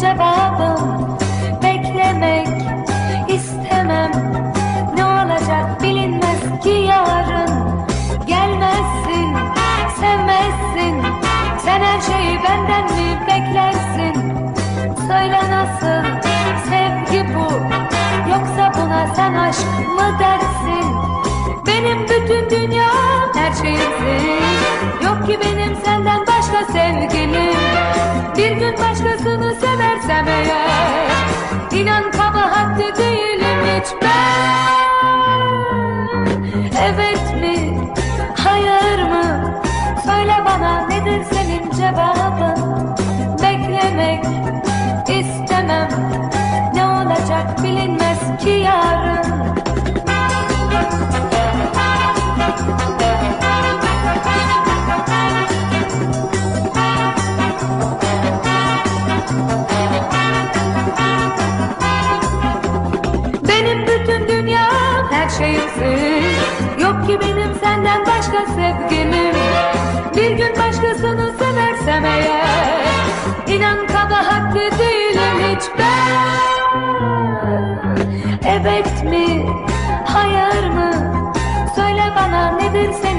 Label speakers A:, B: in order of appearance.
A: cevabım beklemek istemem. Ne olacak bilinmez ki yarın. Gelmezsin sevmezsin. Sen her şeyi benden mi beklersin? Söyle nasıl sevgi bu? Yoksa buna sen aşk mı dersin? Benim bütün dünyam her şeyimsin. Yok ki benim senden İnan kabahatli değilim hiç ben Evet mi? Hayır mı? Söyle bana nedir senin cevabın? Beklemek istemem. Ne olacak bilinmez ki yarın şeyimsin Yok ki benim senden başka sevgimim Bir gün başkasını seversem eğer İnan kabahatli değilim hiç ben Evet mi, hayal mı? Söyle bana nedir sen?